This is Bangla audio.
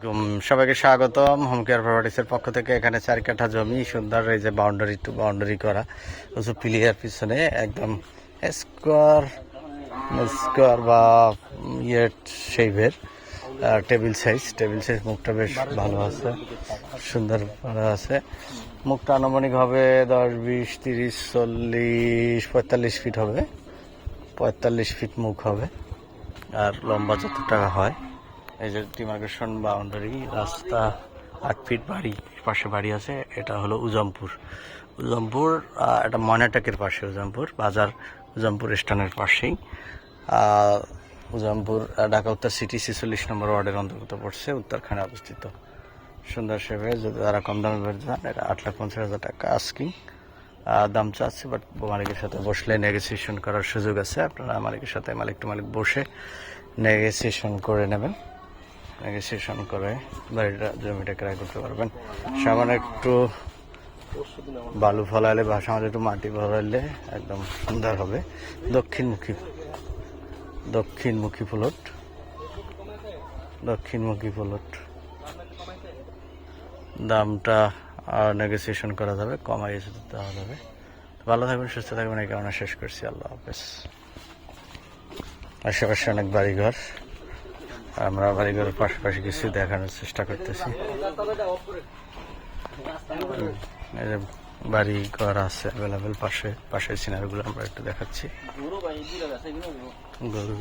আলাইকুম। সবাইকে স্বাগতম। হোম কেয়ার প্রপার্টিসের পক্ষ থেকে এখানে চার কাঠা জমি, সুন্দর এই যে বাউন্ডারি টু বাউন্ডারি করা। উঁচু প্লেয়ার পিছনে একদম স্কোয়ার স্কোয়ার বা ইয়ে শেপের টেবিল সাইজ টেবিল সাইজ মুখটা বেশ ভালো আছে, সুন্দর ভালো আছে। মুখটা আনুমানিক হবে দশ, বিশ, তিরিশ, চল্লিশ, পঁয়তাল্লিশ ফিট হবে। পঁয়তাল্লিশ ফিট মুখ হবে। আর লম্বা যত টাকা হয়। এই যে ডিমার্কেশন বাউন্ডারি, রাস্তা আট ফিট বাড়ি, পাশে বাড়ি আছে, এটা হলো উজমপুর। উজমপুর এটা ময়নাটাকের পাশে উজমপুর, বাজার উজমপুর স্ট্যান্ডের পাশেই। উজমপুর ঢাকা উত্তর সিটি ছেচল্লিশ নম্বর ওয়ার্ডের অন্তর্গত পড়ছে, উত্তরখানে অবস্থিত। সুন্দর সেবে, যদি তারা কম দামে বের যান, এটা আট লাখ পঞ্চাশ হাজার টাকা আস্কিং দাম চাচ্ছে বাট মালিকের সাথে বসলে নেগোসিয়েশন করার সুযোগ আছে। আপনারা মালিকের সাথে মালিক টু মালিক বসে নেগোসিয়েশন করে নেবেন। নেগোসিয়েশন করে বাড়িটা, জমিটা ক্রয় করতে পারবেন। সামান্য একটু বালু ফলাইলে বা সামান্য একটু মাটি ভরাইলে একদম সুন্দর হবে। দক্ষিণমুখী দক্ষিণমুখী প্লট দক্ষিণমুখী প্লট দামটা নেগোসিয়েশন করা যাবে, কমাই দেওয়া যাবে। ভালো থাকবেন, সুস্থ থাকবেন, এই কারণে শেষ করছি। আল্লাহ হাফেজ। আশেপাশে অনেক বাড়িঘর। আমরা বাড়িঘরের পাশাপাশি কিছু দেখানোর চেষ্টা করতেছি। বাড়ি ঘর আছে অ্যাভেলেবেল পাশে, পাশের সিনারিগুলো আমরা একটু দেখাচ্ছি। গরু